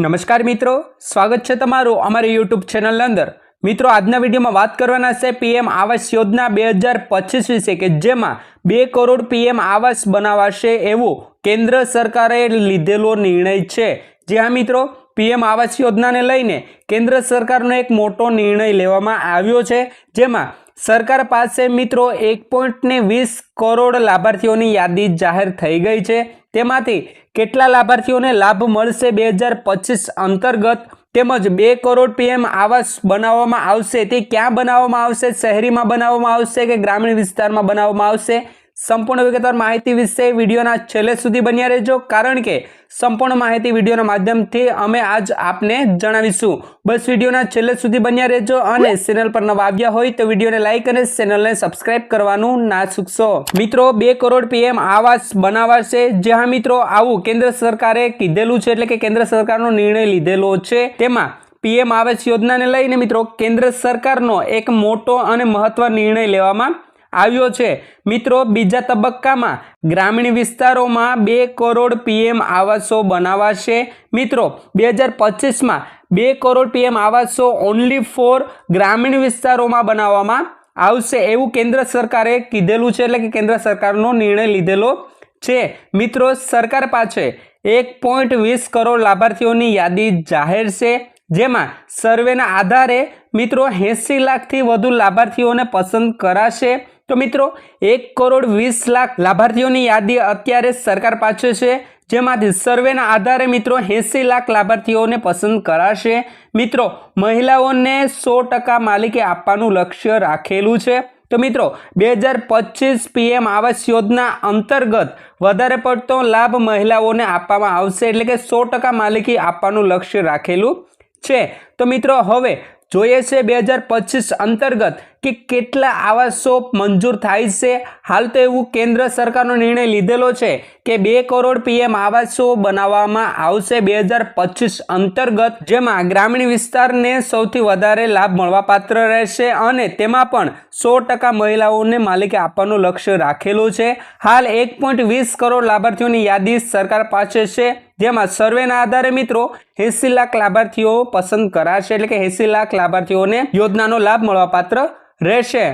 નમસ્કાર મિત્રો, સ્વાગત છે તમારું અમારી યુટ્યુબ ચેનલ અંદર. મિત્રો, આજના વિડીયોમાં વાત કરવાના છે પીએમ આવાસ યોજના બે હજાર પચીસ વિશે કે જેમાં બે કરોડ પીએમ આવાસ બનાવાશે એવો કેન્દ્ર સરકારે લીધેલો નિર્ણય છે. જે હા મિત્રો, પીએમ આવાસ યોજનાને લઈને કેન્દ્ર સરકારનો એક મોટો નિર્ણય લેવામાં આવ્યો છે, જેમાં સરકાર પાસે મિત્રો એક પોઈન્ટ ને વીસ કરોડ લાભાર્થીઓની યાદી જાહેર થઈ ગઈ છે. તેમાંથી કેટલા લાભાર્થીઓને લાભ મળશે બે હજાર પચીસ અંતર્ગત? તેમજ બે કરોડ પીએમ આવાસ બનાવવામાં આવશે તે ક્યાં બનાવવામાં આવશે? શહેરીમાં બનાવવામાં આવશે કે ગ્રામીણ વિસ્તારમાં બનાવવામાં આવશે? સંપૂર્ણ વિગતવાર માહિતી વિશે વિડીયોના છેલ્લે સુધી બન્યા રહેજો, કારણ કે સંપૂર્ણ માહિતી વિડીયોના માધ્યમથી અમે આજ આપને જણાવીશું. બસ વિડીયોના છેલ્લે સુધી બન્યા રહેજો અને ચેનલ પર નવા આવ્યા હોય તો વિડીયોને લાઇક અને ચેનલને સબસ્ક્રાઇબ કરવાનું ના ચૂકશો મિત્રો, બે કરોડ પીએમ આવાસ બનાવાશે. જ્યાં મિત્રો, આવું કેન્દ્ર સરકારે કીધેલું છે એટલે કે કેન્દ્ર સરકારનો નિર્ણય લીધેલો છે. તેમાં પીએમ આવાસ યોજનાને લઈને મિત્રો કેન્દ્ર સરકારનો એક મોટો અને મહત્વ નિર્ણય લેવામાં આવ્યો છે. મિત્રો, બીજા તબક્કામાં ગ્રામીણ વિસ્તારોમાં બે કરોડ પીએમ આવાસો બનાવાશે. મિત્રો બે હજાર પચીસમાં બે કરોડ પીએમ આવાસો ઓનલી ફોર ગ્રામીણ વિસ્તારોમાં બનાવવામાં આવશે. એવું કેન્દ્ર સરકારે કીધેલું છે, એટલે કે કેન્દ્ર સરકારનો નિર્ણય લીધેલો છે. મિત્રો, સરકાર પાસે એક પોઈન્ટ વીસ કરોડ લાભાર્થીઓની યાદી જાહેર છે, જેમાં સર્વેના આધારે મિત્રો એંસી લાખથી વધુ લાભાર્થીઓને પસંદ કરાશે. તો મિત્રો, એક કરોડ વીસ લાખ લાભાર્થીઓની યાદી અત્યારે સરકાર પાસે છે, જેમાંથી સર્વેના આધારે મિત્રો એંસી લાખ લાભાર્થીઓને પસંદ કરાશે. મિત્રો, મહિલાઓને સો ટકા માલિકી આપવાનું લક્ષ્ય રાખેલું છે. તો મિત્રો, બે હજાર પચીસ પીએમ આવાસ યોજના અંતર્ગત વધારે પડતો લાભ મહિલાઓને આપવામાં આવશે, એટલે કે સો ટકા માલિકી આપવાનું લક્ષ્ય રાખેલું છે. તો મિત્રો, હવે જોઈએ છે બે હજાર પચીસ અંતર્ગત કે કેટલા આવાસો મંજૂર થાય છે? હાલ તો એવું કેન્દ્ર સરકારનો નિર્ણય લીધેલો છે કે બે કરોડ પીએમ આવાસો બનાવવામાં આવશે બે હજાર પચીસ અંતર્ગત, જેમાં ગ્રામીણ વિસ્તારને સૌથી વધારે લાભ મળવાપાત્ર રહેશે અને તેમાં પણ સો ટકા મહિલાઓને માલિકે આપવાનું લક્ષ્ય રાખેલું છે. હાલ એક પોઈન્ટ વીસ કરોડ લાભાર્થીઓની યાદી સરકાર પાસે છે. જેમાં સર્વેના આધારે મિત્રો એસી લાખ લાભાર્થીઓ પસંદ કરાશે. એટલે કે એસી લાખ લાભાર્થીઓને યોજનાનો લાભ મળવાપાત્ર રહેશે.